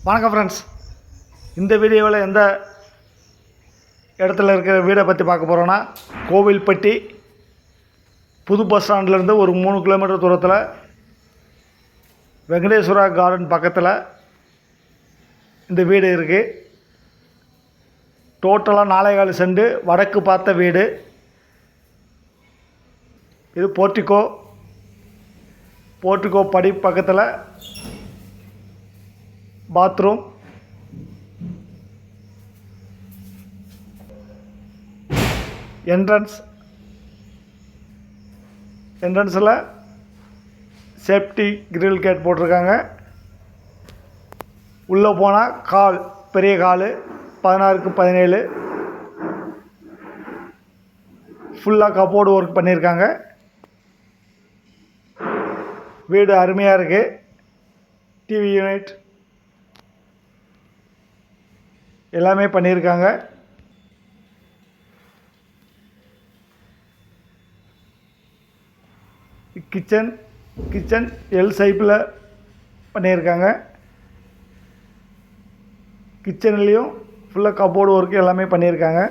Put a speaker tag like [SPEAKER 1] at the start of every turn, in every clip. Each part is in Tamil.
[SPEAKER 1] வணக்கம் ஃப்ரெண்ட்ஸ் இந்த வீடியோவில் எந்த இடத்துல இருக்கிற வீடை பற்றி பார்க்க போகிறோன்னா கோவில்பட்டி புது பஸ் ஸ்டாண்ட்லேருந்து ஒரு மூணு கிலோமீட்டர் தூரத்தில் வெங்கடேஸ்வரா கார்டன் பக்கத்தில் இந்த வீடு இருக்குது டோட்டலாக நாலே செண்டு வடக்கு பார்த்த வீடு. இது போர்ட்டிகோ போர்ட்டிகோ படி பக்கத்தில் பாத்ரூம் என்ட்ரன்ஸ் என்ட்ரன்ஸில் சேஃப்டி கிரில் கேட் போட்டிருக்காங்க. உள்ளே போனால் கால் பெரிய கால் பதினாறுக்கு பதினேழு. ஃபுல்லாக கப்போர்டு ஒர்க் பண்ணியிருக்காங்க. வீடு அருமையாக இருக்குது டிவி யூனிட் எல்லாமே பண்ணியிருக்காங்க. கிச்சன் கிச்சன் எல் சைப்பில் பண்ணியிருக்காங்க. கிச்சன்லேயும் ஃபுல்லாக கப்போர்டு ஒர்க்கு எல்லாமே பண்ணியிருக்காங்க.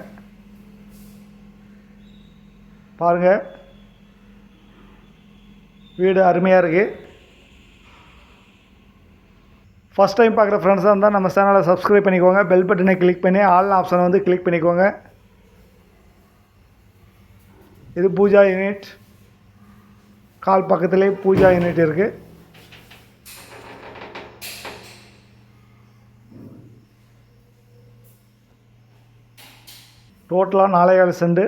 [SPEAKER 1] பாருங்கள் வீடு அருமையாக இருக்குது ஃபஸ்ட் டைம் பார்க்குற ஃப்ரெண்ட்ஸாக இருந்தால் நம்ம சேனலை சப்ஸ்கிரைப் பண்ணிக்கோங்க. பெல் பட்டனை கிளிக் பண்ணி ஆல் ஆப்ஷனை வந்து கிளிக் பண்ணிக்கோங்க. இது பூஜா யூனிட் கால் பக்கத்துலேயே பூஜா யூனிட் இருக்குது டோட்டலாக நாலேகால் செண்டு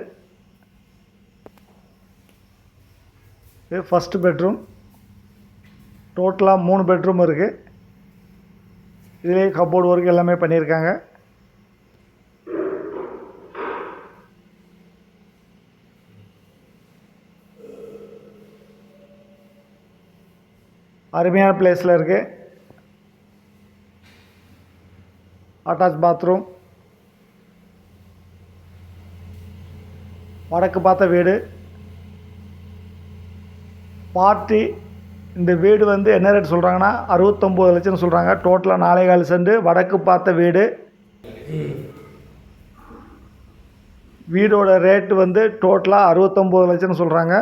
[SPEAKER 1] இது ஃபஸ்ட்டு பெட்ரூம் டோட்டலாக மூணு பெட்ரூம் இருக்குது இதிலே கப்போர்டு ஒர்க் எல்லாமே பண்ணியிருக்காங்க. அருமையான பிளேஸில் இருக்குது அட்டாச் பாத்ரூம் வடக்கு பார்த்த வீடு. பார்ட்டி இந்த வீடு வந்து என்ன ரேட் சொல்கிறாங்கன்னா அறுபத்தொம்போது லட்சம்னு சொல்கிறாங்க டோட்டலாக நாலே கால் செண்டு வடக்கு பார்த்த வீடு. வீடோட ரேட்டு வந்து டோட்டலாக அறுபத்தொம்போது லட்சம்னு சொல்கிறாங்க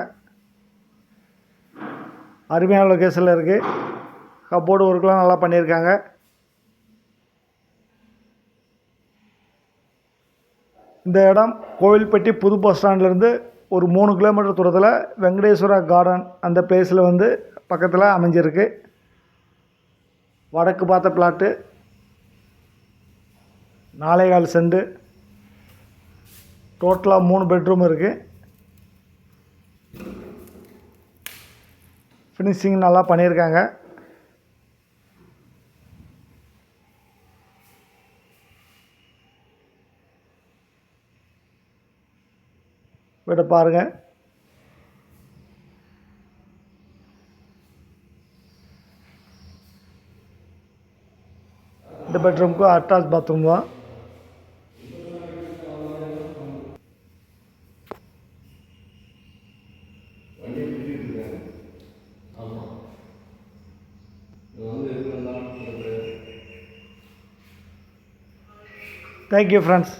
[SPEAKER 1] அருமையான லொக்கேஷனில் இருக்குது கப்போர்டு ஒர்க்லாம் நல்லா பண்ணியிருக்காங்க. இந்த இடம் கோவில்பட்டி புது பஸ் ஸ்டாண்ட்லேருந்து ஒரு மூணு கிலோமீட்டர் தூரத்தில் வெங்கடேஸ்வரா கார்டன் அந்த பிளேஸில் வந்து பக்கத்தில் அமைஞ்சிருக்கு. வடக்கு பார்த்த பிளாட்டு நாலேகால் செண்டு. டோட்டலாக மூணு பெட்ரூம் இருக்குது ஃபினிஷிங் நல்லா பண்ணியிருக்காங்க. வீட்டை பாருங்கள் இந்த பெட்ரூமுக்கு அட்டாச் பாத்ரூம் தான் தேங்க்யூ ஃப்ரெண்ட்ஸ்